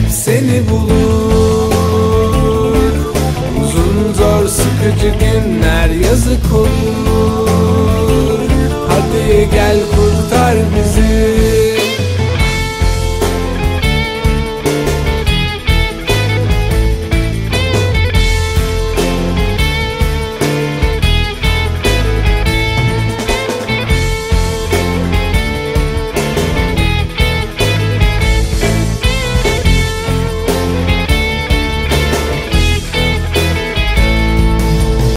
Hep seni bulur. Uzun zor sıkıcı günler yazık olur